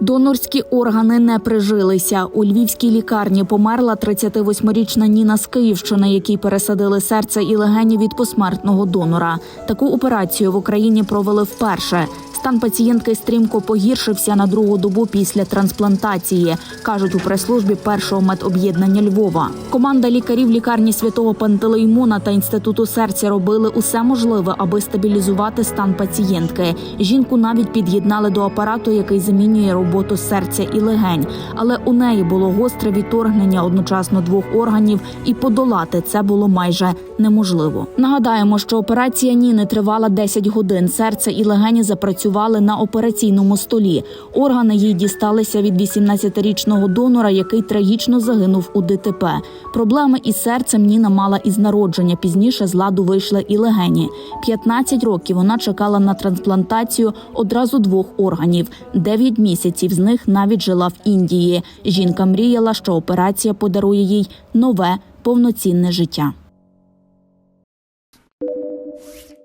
Донорські органи не прижилися. У львівській лікарні померла 38-річна Ніна з Київщини, якій пересадили серце і легені від посмертного донора. Таку операцію в Україні провели вперше. Стан пацієнтки стрімко погіршився на другу добу після трансплантації, кажуть у прес-службі першого медоб'єднання Львова. Команда лікарів лікарні святого Пантелеймона та інституту серця робили усе можливе, аби стабілізувати стан пацієнтки. Жінку навіть під'єднали до апарату, який замінює роботу серця і легень. Але у неї було гостре відторгнення одночасно двох органів, і подолати це було майже неможливо. Нагадаємо, що операція Ніни тривала 10 годин. Серце і легені запрацювали на операційному столі. Органи їй дісталися від 18-річного донора, який трагічно загинув у ДТП. Проблеми із серцем Ніна мала із народження. Пізніше з ладу вийшли і легені. 15 років вона чекала на трансплантацію одразу двох органів. 9 місяців з них навіть жила в Індії. Жінка мріяла, що операція подарує їй нове повноцінне життя. you